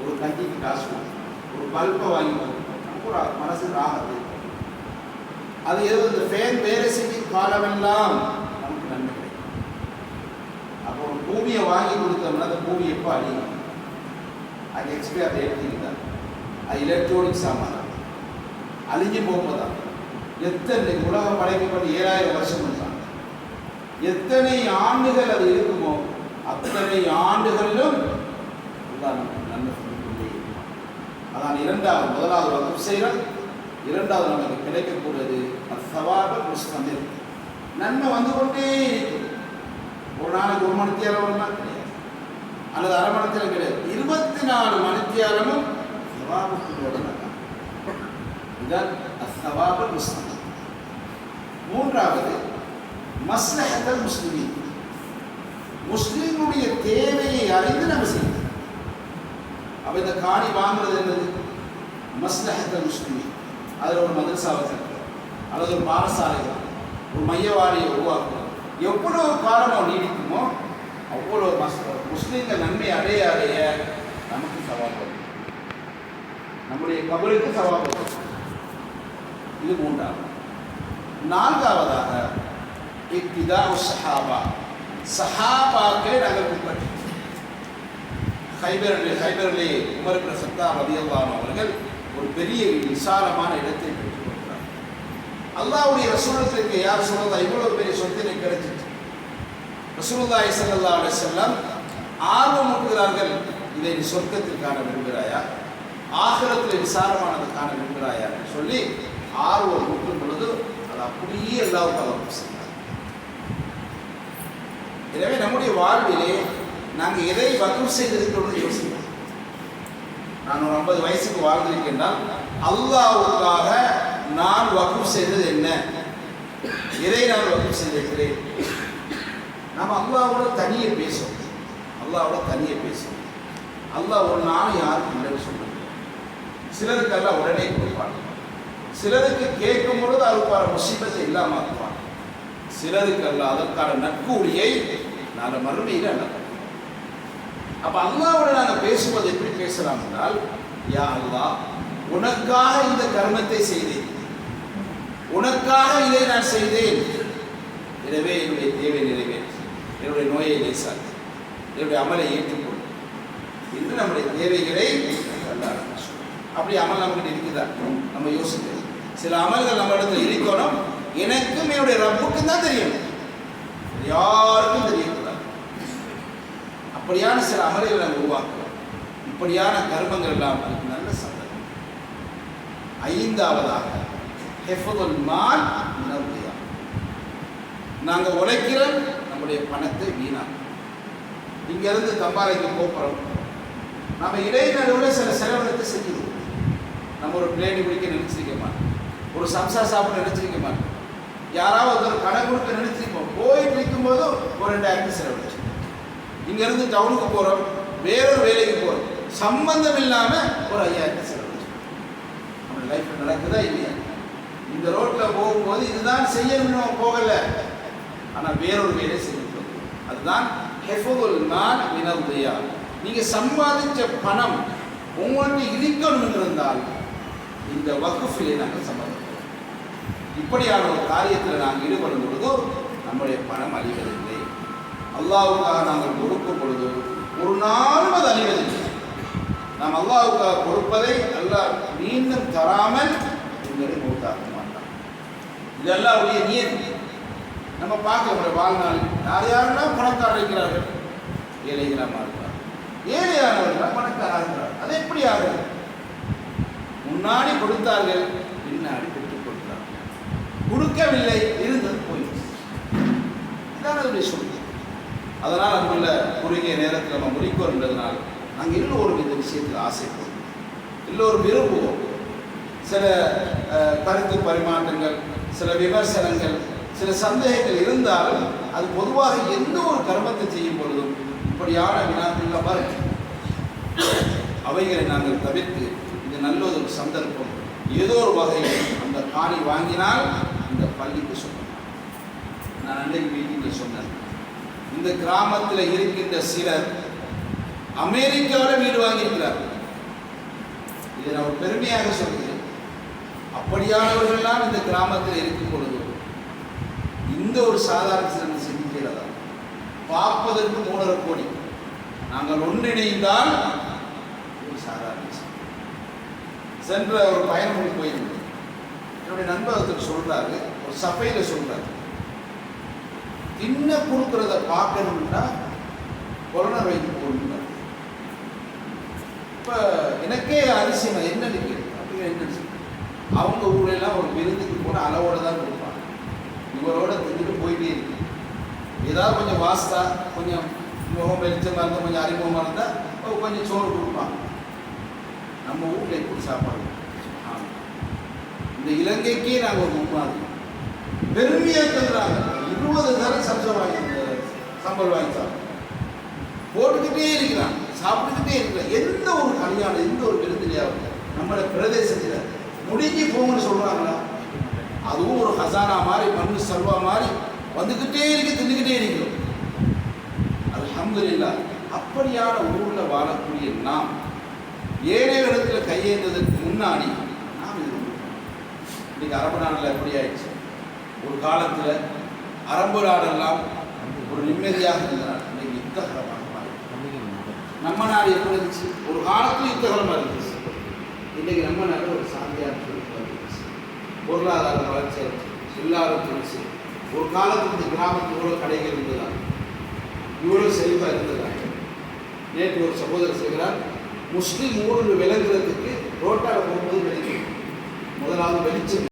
ஒரு கஞ்சிக்கு காசு கொடுக்கணும் ஒரு பல்பை வாங்கி கொடுக்கணும் நமக்கு ஒரு மனசு ராகத்தை அது எது இந்த ஃபேன் வேலை செய்யும் காலமெல்லாம் நமக்கு நன்மை கிடைக்கும். அப்போ ஒரு பூமியை வாங்கி கொடுத்தோம்னா அந்த பூமி எப்போ அழியும்? அது எக்ஸ்பயர் டேட் தான் அது எலக்ட்ரானிக் சாமான் அழிஞ்சு போகும்போதுதான் எத்தனை உலகம் படைக்கப்பட்டு ஏழாயிரம் வருஷம் இருந்தாங்க எத்தனை ஆண்டுகள் அது இருக்குமோ அத்தனை ஆண்டுகளிலும் நன்மை ஆனால் இரண்டாவது முதலாவது வகுப்பு செய்கிறோம் இரண்டாவது நமக்கு கிடைக்கக்கூடியது சவாப முஸ்தமிர். நன்மை வந்து கொண்டே ஒரு நாளைக்கு ஒரு மணித்தியாலம் ஒரு நாள் கிடையாது. அல்லது அரை மணித்தியாலம் கிடையாது. இருபத்தி நாலு மணித்தியாலமும் சவாபுகளோட நடக்கும். இதான் அசவாப முஸ்தமிர். மூன்றாவது மஸ்லஹத்தல் முஸ்லிமின். முஸ்லிமுடைய தேவையை அறிந்து நம்ம செய்யணும். அப்ப இந்த காணி வாங்குறது என்னது? மஸ்லஹத்த முஸ்லிமீன். அதில் ஒரு மதரசாவை கட்டுறது அல்லது ஒரு பாடசாலை ஒரு மையவாடியை உருவாக்குறது. எவ்வளோ காலமோ நீடிக்குமோ அவ்வளோ மஸ் முஸ்லீம்கள் நன்மை அடைய அடைய நமக்கு சவால் வரும். நம்முடைய கபருக்கு சவால் வரும். இது மூன்றாவது. நான்காவதாக இக்திதா சஹாபா சஹாபாக்களை நாங்கள் பின்பற்றி ஹைபரிலே ஹைபரிலே உமர் சத்தா ரதியல்லான் அவர்கள் ஒரு பெரிய விசாலமான இடத்தை பெற்றுக் கொடுக்கிறார் அல்லாஹ்வுடைய ரசூலத்திற்கு யார் சொல்றதா இவ்வளவு பெரிய சொத்து எனக்கு கிடைச்சிச்சு. ரசூலுல்லாஹி ஸல்லல்லாஹு அலி செல்லம் ஆர்வம் ஊட்டுகிறார்கள் இதை நீ சொர்க்கத்தில் காண விரும்புகிறாயா? ஆகிரத்தில் விசாரமானது காண விரும்புகிறாயா சொல்லி ஆர்வம் ஊட்டும் பொழுது அது அப்படியே அல்லாஹ் பலம் எனவே நம்முடைய வாழ்விலே நாங்கள் எதை வகுப்பு செய்திருக்கிறோம்னு யோசிக்கிறோம் நான் ஒரு ஐம்பது வயசுக்கு வாழ்ந்திருக்கின்றால் அல்லாவுக்காக நான் வகுப்பு செய்தது என்ன? எதை நான் வகுப்பு செய்திருக்கிறேன்? நாம் அல்லாவோட தனியே பேசுவோம். அல்லாவோட தனியே பேசுவோம். அல்லாஹ் ஒரு நாளும் யாருக்கும் இல்லைன்னு சொல்லுவோம் சிலருக்கெல்லாம் உடனே கொடுப்பாங்க சிலருக்கு கேட்கும் பொழுது அதுக்கான முசீபத்தை இல்லாமல் ஆக்குவாங்க சிலருக்கு அல்ல அதற்கான நற்கூலியை நான் மறுமையில் அல்ல அப்ப அல்லாவோட நாங்கள் பேசுவது எப்படி பேசலாம் என்றால் யா அல்லா உனக்காக இந்த கர்மத்தை செய்தேன். உனக்காக இதை நான் செய்தேன். எனவே என்னுடைய தேவை நிறைவேற்று. என்னுடைய நோயை லேசாக்கு என்னுடைய அமலை ஏற்றுக்கொள். என்று நம்முடைய தேவைகளை அப்படி அமல் நம்மகிட்ட இருக்குதா? நம்ம யோசிக்கிறது சில அமல்கள் நம்ம இடத்துல இருக்கணும். எனக்கும் என்னுடைய ரப்புக்கும் தான் தெரியும். யாருக்கும் தெரியும். இப்படியான சில அமல்களை நம்ம உருவாக்குறோம். இப்படியான கர்மங்கள் எல்லாம் அதுக்கு நல்ல சந்தர்ப்பம். ஐந்தாவதாக ஹெஃபதுல் மால் மினர்ரியா நாங்கள் உழைக்கிறோம் நம்முடைய பணத்தை வீணாக்கும். இங்கிருந்து தம்பாலைக்கு போகிறோம் நம்ம இடைநடுவில் சில செலவினத்தை செஞ்சிருவோம். நம்ம ஒரு பிளேனி குடிக்க நினைச்சிருக்க மாட்டோம். ஒரு சம்சா சாப்பிட நினைச்சிருக்க மாட்டோம். யாராவது ஒருத்தர் கடை கொடுக்க நினைச்சிருப்போம். போயிட்டு போதும் ஒரு ரெண்டாயிரத்து செலவழிச்சு இங்கேருந்து டவுனுக்கு போகிறோம் வேறொரு வேலைக்கு போகிறோம் சம்பந்தம் இல்லாமல் ஒரு ஐயாயிரத்தி செலவழிச்சு நம்ம லைஃப்பில் நடக்குதா இல்லையா? இந்த ரோட்டில் போகும்போது இதுதான் செய்யணும் போகலை. ஆனால் வேறொரு வேலை செய்யணும். அதுதான் ஹெஃபுல் நான் வினவுதையா நீங்கள் சம்பாதிச்ச பணம் உங்கள்கிட்ட இருக்கணும் இருந்தால் இந்த வகுப்பிலே நாங்கள் சம்பாதிக்கிறோம் இப்படியான ஒரு காரியத்தில் நாங்கள் ஈடுபடும் பொழுதோ நம்முடைய பணம் அழிவதில்லை. அல்லாவுக்காக நாங்கள் கொடுக்கும் பொழுது ஒரு நாளும் அது அழிவதில்லை. நாம் அல்லாவுக்காக கொடுப்பதை அல்லாஹ் மீண்டும் தராமல் உங்களை மூத்தாக்க மாட்டான். இது அல்லாவுடைய நியதி. நம்ம பார்க்க நம்முடைய வாழ்நாள். யார் யாரெல்லாம் பணக்காரர் இருக்கிறார்கள்? ஏழைகளாக இருக்கிறார் ஏழையானவர்களாக பணக்காரர் இருக்கிறார் அது எப்படி ஆகுது? முன்னாடி கொடுத்தார்கள் பின்னாடி பெற்றுக் கொடுத்தார்கள் கொடுக்கவில்லை இருந்தது போயிடுச்சு. இதான் அதனுடைய சொல்லி அதனால் அங்குள்ள குறுகிய நேரத்தில் நம்ம முடிக்கோம் என்பதனால் நாங்கள் எல்லோரும் இந்த விஷயத்தில் இல்லை எல்லோரும் விரும்புவோம். சில கருத்து பரிமாற்றங்கள் சில விமர்சனங்கள் சில சந்தேகங்கள் இருந்தாலும் அது பொதுவாக எந்த ஒரு கர்மத்தை செய்யும் பொழுதும் இப்படியான வினாக்கள் பாருங்க அவைகளை நாங்கள் தவிர்த்து இது நல்ல ஒரு சந்தர்ப்பம் ஏதோ ஒரு வகையில் அந்த காணி வாங்கினால் இந்த பள்ளிக்கு சொல்லலாம் நான் அன்றைக்கு வீட்டில் சொன்னேன். இந்த கிராமத்தில் இருக்கின்ற சிலர் அமெரிக்காவில் வீடு வாங்கியிருக்கிறார். இதை நான் ஒரு பெருமையாக சொல்கிறேன். அப்படியானவர்கள்லாம் இந்த கிராமத்தில் இருக்கும் பொழுது இந்த ஒரு சாதாரண சிறந்த சிந்திக்கிறதா? பார்ப்பதற்கு மூணரை கோடி. நாங்கள் ஒன்றிணைந்தால் ஒரு சாதாரண சென்ற ஒரு பயணம் போயிருந்தேன் என்னுடைய நண்பகத்தில் சொல்றாரு ஒரு சபையில் சொல்றாரு. தின்ன கொடுக்கறத பார்க்கணும்னா கொரோனா வைத்து போகணும் இப்போ எனக்கே அதிசயம் என்ன நிற்கிறது அப்படின்னு என்ன விஷயம்? அவங்க ஊர்ல எல்லாம் ஒரு விருந்துக்கு போனால் அளவோட தான் கொடுப்பாங்க. இவரோட தின்னுட்டு போயிட்டே இருக்கு. ஏதாவது கொஞ்சம் வாஸ்தா கொஞ்சம் முகம் வெளிச்சமாக இருந்தால் கொஞ்சம் அறிமுகமாக இருந்தால் கொஞ்சம் சோறு கொடுப்பாங்க. நம்ம ஊரில் எப்படி சாப்பாடு? இந்த இலங்கைக்கே நாங்கள் ஒரு முன்மாதிரி பெருமையாக தந்துடுறாங்க இருபது தரம் சம்சம் வாங்கி சம்பளம் வாங்கி சாப்பிடும் போட்டுக்கிட்டே இருக்கிறான். சாப்பிட்டுக்கிட்டே இருக்கிறான். எந்த ஒரு கல்யாணம் எந்த ஒரு விருந்திலையாவது நம்மளோட பிரதேசத்தில் முடிஞ்சு போங்கன்னு சொல்கிறாங்களா அதுவும் ஒரு ஹசானா மாதிரி மண்ணு செல்வா மாதிரி வந்துக்கிட்டே இருக்கு தின்னுக்கிட்டே இருக்கிறோம் அல்ஹம்துலில்லாஹ். அப்படியான ஊரில் வாழக்கூடிய நாம் ஏழை இடத்துல கையேந்ததுக்கு முன்னாடி நாம் இது இன்னைக்கு அரபு நாட்டில் எப்படி ஆயிடுச்சு? ஒரு காலத்தில் அரபு நாடெல்லாம் ஒரு நிம்மதியாக இருந்தார் இன்னைக்கு யுத்தகரமாக நம்ம நாடு எப்படி இருந்துச்சு? ஒரு காலத்தில் யுத்தகரமாக இருந்துச்சு. இன்றைக்கு நம்ம நாடு ஒரு சாந்தியாக இருந்துச்சு. பொருளாதார வளர்ச்சி எல்லாரும் துணிச்சு ஒரு காலத்தில் இந்த கிராமத்தில் இவ்வளோ கடைகள் இருந்ததா இவ்வளோ செழிப்பாக இருந்ததா நேற்று ஒரு சகோதரர் செய்கிறார் முஸ்லீம் ஊரில் விளங்குறதுக்கு ரோட்டால போகும்போது வெளிச்சம் முதலாவது வெளிச்சம்